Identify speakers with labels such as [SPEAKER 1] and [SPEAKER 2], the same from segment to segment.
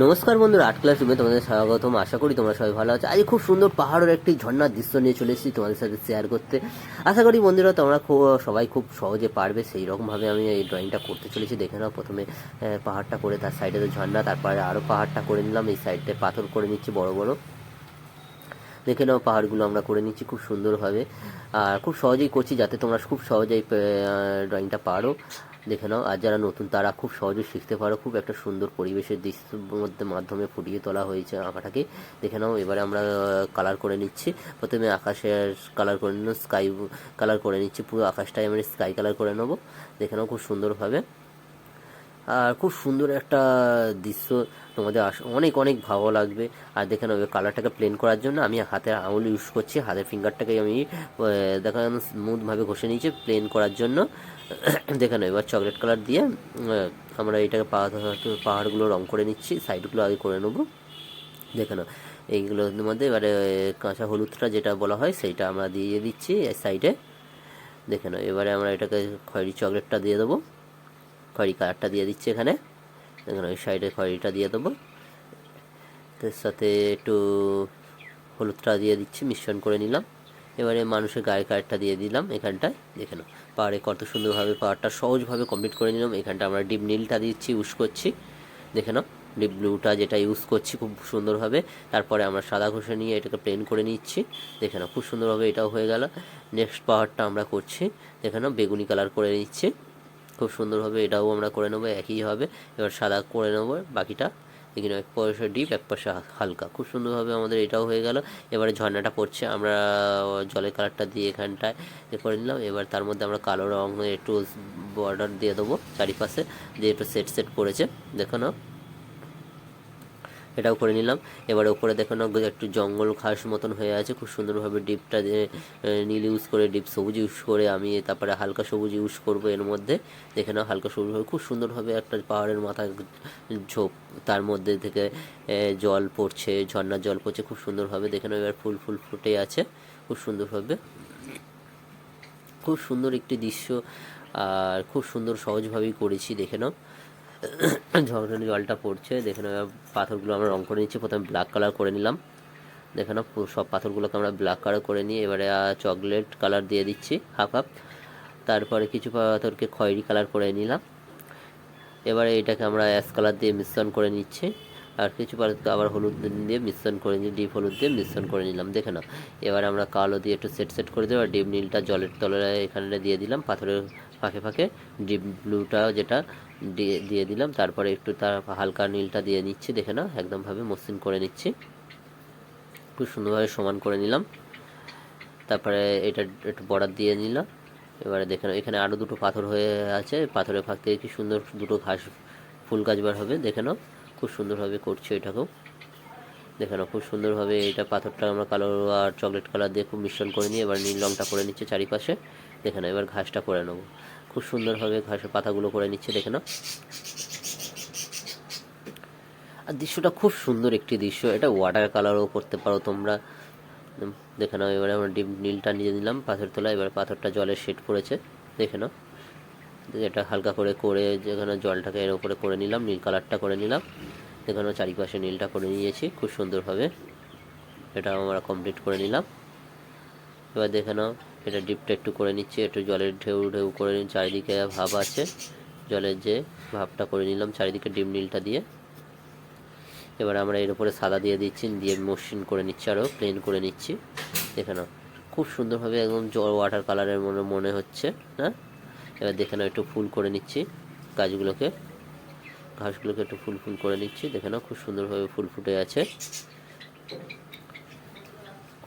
[SPEAKER 1] নমস্কার বন্ধুরা, আট ক্লাস রুমে তোমাদের স্বাগতম। আশা করি তোমরা সবাই ভালো আছো। আজ খুব সুন্দর পাহাড়ের একটি ঝর্ণার দৃশ্য নিয়ে চলে এসেছি তোমাদের সাথে শেয়ার করতে। আশা করি বন্ধুরা, তোমরা খুব, সবাই খুব সহজে পারবে। সেই রকমভাবে আমি এই ড্রয়িংটা করতে চলেছি। দেখে নাও, প্রথমে পাহাড়টা করে তার সাইডে তো ঝর্ণা, তারপরে আরও পাহাড়টা করে নিলাম। এই সাইডে পাথর করে নিচ্ছি, বড় বড়। দেখে নাও, পাহাড়গুলো আমরা করে নিচ্ছি খুব সুন্দরভাবে। আর খুব সহজেই করছি যাতে তোমরা খুব সহজেই ড্রয়িংটা পারো। দেখে নাও। আর যারা নতুন, তারা খুব সহজে শিখতে পারো। খুব একটা সুন্দর পরিবেশের দৃশ্যের মধ্যে মাধ্যমে ফুটিয়ে তোলা হয়েছে আঁকাটাকে। দেখে নাও, এবারে আমরা কালার করে নিচ্ছি। প্রথমে আকাশের কালার করে নিল স্কাই কালার করে নিচ্ছি পুরো আকাশটাই। আমি স্কাই কালার করে নেব। দেখে নাও, খুব সুন্দরভাবে। আর খুব সুন্দর একটা দৃশ্য তোমাদের আস- অনেক অনেক ভালো লাগবে। আর দেখে নাও কালারটাকে প্লেন করার জন্য আমি হাতের আঙুল ইউজ করছি হাতের ফিঙ্গারটাকে আমি আহ, দেখা স্মুথভাবে ঘষে নিয়েছি প্লেন করার জন্য। দেখে নাও এবার চকলেট কালার দিয়ে আমরা এটাকে পাহাড় পাহাড়গুলো রং করে নিচ্ছি সাইডগুলো আগে করে নেব। দেখে নাও এইগুলোর মধ্যে এবারে কাঁচা হলুদটা যেটা বলা হয় সেইটা আমরা দিয়ে দিচ্ছি সাইডে দেখে নাও এবারে আমরা এটাকে খয়েরি চকলেটটা দিয়ে দেবো। খয়েরি কালারটা দিয়ে দিচ্ছি এখানে। এখানে ওই সাইডে খড়িটা দিয়ে দেবো। তার সাথে একটু হলুদটা দিয়ে দিচ্ছি, মিশ্রণ করে নিলাম। এবারে মানুষের গায়ের কালারটা দিয়ে দিলাম এখানটায়। দেখে নাও, পাহাড়ে কত সুন্দরভাবে পাহাড়টা সহজভাবে কমপ্লিট করে নিলাম। এখানটা আমরা ডিপ নীলটা দিচ্ছি, ইউজ করছি। দেখে নাও, ডিপ ব্লুটা যেটা ইউজ করছি খুব সুন্দরভাবে। তারপরে আমরা সাদা ঘষে নিয়ে এটাকে প্লেন করে নিচ্ছি। দেখে নাও, খুব সুন্দরভাবে এটাও হয়ে গেল। নেক্সট পাহাড়টা আমরা করছি। দেখে নাও, বেগুনি কালার করে নিচ্ছি। খুব সুন্দরভাবে এটাও আমরা করে নেব, একই হবে। এবার সাদা করে নেব বাকিটা। এখানে এক পয়সা ডিপ, এক পয়সা হালকা। খুব সুন্দরভাবে আমাদের এটাও হয়ে গেল। এবারে ঝর্ণাটা পড়ছে, আমরা জলের কালারটা দিয়ে এখানটায় এ করে নিলাম। এবার তার মধ্যে আমরা কালো রঙ একটু বর্ডার দিয়ে দেবো চারিপাশে দিয়ে একটু সেট সেট করেছে দেখো না এটাও করে নিলাম। এবার ওপরে দেখো না একটু জঙ্গল ঘাস মতন হয়ে আছে। খুব সুন্দরভাবে ডিপটা নীল ইউজ করে, ডিপ সবুজ ইউজ করে আমি তারপরে হালকা সবুজ ইউজ করব এর মধ্যে। দেখে নাও হালকা সবুজ খুব সুন্দরভাবে একটা পাহাড়ের মাথা ঝোপ তার মধ্যে থেকে জল পড়ছে, ঝর্ণার জল পড়ছে, খুব সুন্দরভাবে। দেখে নাও এবার ফুল ফুল ফুটে আছে, খুব সুন্দরভাবে। খুব সুন্দর একটি দৃশ্য, আর খুব সুন্দর সহজভাবেই করেছি, দেখে নাও। ঝর্ণার জলটা পড়ছে, দেখে নাও, এবার পাথরগুলো আমরা রং করে নিচ্ছি। প্রথমে ব্ল্যাক কালার করে নিলাম। দেখে নাও সব পাথরগুলোকে আমরা ব্ল্যাক কালার করে নিয়ে এবারে চকলেট কালার দিয়ে দিচ্ছি হাফ হাফ তারপরে কিছু পাথরকে খয়েরি কালার করে নিলাম। এবারে এটাকে আমরা অ্যাশ কালার দিয়ে মিশ্রণ করে নিচ্ছি। আর কিছু পাথরকে আবার হলুদ দিয়ে মিশ্রণ করে নিয়ে ডিপ হলুদ দিয়ে মিশ্রণ করে নিলাম। দেখে নাও, এবার আমরা কালো দিয়ে একটু সেট সেট করে দেবো। আর ডিপ নীলটা জলের তলায় এখানে দিয়ে দিলাম। পাথরের ফাঁকে ফাঁকে ডিপ ব্লুটা যেটা দিয়ে দিলাম। তারপরে একটু তার হালকা নীলটা দিয়ে নিচ্ছি, দেখে নাও, একদমভাবে মসৃণ করে নিচ্ছি। খুব সুন্দরভাবে সমান করে নিলাম। তারপরে এটা একটু বর্ডার দিয়ে নিলাম। এবারে দেখে নাও, এখানে আরও দুটো পাথর হয়ে আছে। পাথরের ফাঁক থেকে কি সুন্দর দুটো ঘাস, ফুল গাছ বার হবে, দেখে নাও, খুব সুন্দরভাবে করছে এটাকেও। দেখে নাও, খুব সুন্দরভাবে এটা পাথরটা আমরা কালো আর চকলেট কালার দিয়ে খুব মিশ্রণ করে নিয়ে এবার নীল রঙটা করে নিচ্ছে চারিপাশে। দেখে নাও, এবার ঘাসটা করে নেব। খুব সুন্দরভাবে ঘাসের পাতাগুলো করে নিচ্ছে, দেখে না আর দৃশ্যটা খুব সুন্দর একটি দৃশ্য। এটা ওয়াটার কালারও করতে পারো তোমরা। দেখে নাও, এবারে আমরা ডিপ নীলটা নিয়ে নিলাম পাথর তোলা এবার পাথরটা জলের শেড পড়েছে, দেখে নাও। এটা হালকা করে করে যেখানে জলটাকে এর উপরে করে নিলাম, নীল কালারটা করে নিলাম। এখানে চারিপাশে নীলটা করে নিয়েছি, খুব সুন্দরভাবে। এটা আমরা কমপ্লিট করে নিলাম। এবার দেখে নাও, এটা ডিপটা একটু করে নিচ্ছি, একটু জলের ঢেউ ঢেউ করে নিই চারিদিকে ভাব আছে। জলের যে ভাবটা করে নিলাম, চারিদিকে ডিম নীলটা দিয়ে। এবার আমরা এর উপরে সাদা দিয়ে দিচ্ছি, দিয়ে মসৃণ করে নিচ্ছি আরও প্লেন করে নিচ্ছি। দেখে নাও, খুব সুন্দরভাবে একদম জল ওয়াটার কালারের মনে মনে হচ্ছে হ্যাঁ এবার দেখে নাও, একটু ফুল করে নিচ্ছি গাছগুলোকে। ঘাসগুলোকে একটু ফুল ফুল করে নিচ্ছি, দেখে নাও, খুব সুন্দরভাবে ফুল ফুটে আছে।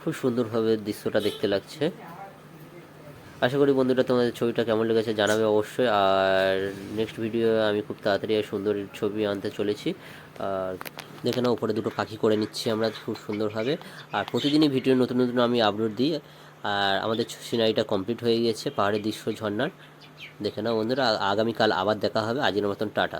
[SPEAKER 1] খুব সুন্দরভাবে দৃশ্যটা দেখতে লাগছে। আশা করি বন্ধুরা তোমাদের ছবিটা কেমন লেগেছে জানাবে অবশ্যই। আর নেক্সট ভিডিও আমি খুব তাড়াতাড়ি আর সুন্দর ছবি আনতে চলেছি। আর দেখে নাও, উপরে দুটো পাখি করে নিচ্ছি আমরা খুব সুন্দরভাবে। আর প্রতিদিনই ভিডিও নতুন নতুন আমি আপলোড দিই। আর আমাদের সিনারিটা কমপ্লিট হয়ে গিয়েছে পাহাড়ের দৃশ্য ঝর্ণার। দেখে নাও বন্ধুরা, আগামীকাল আবার দেখা হবে। আজকের মতন টাটা।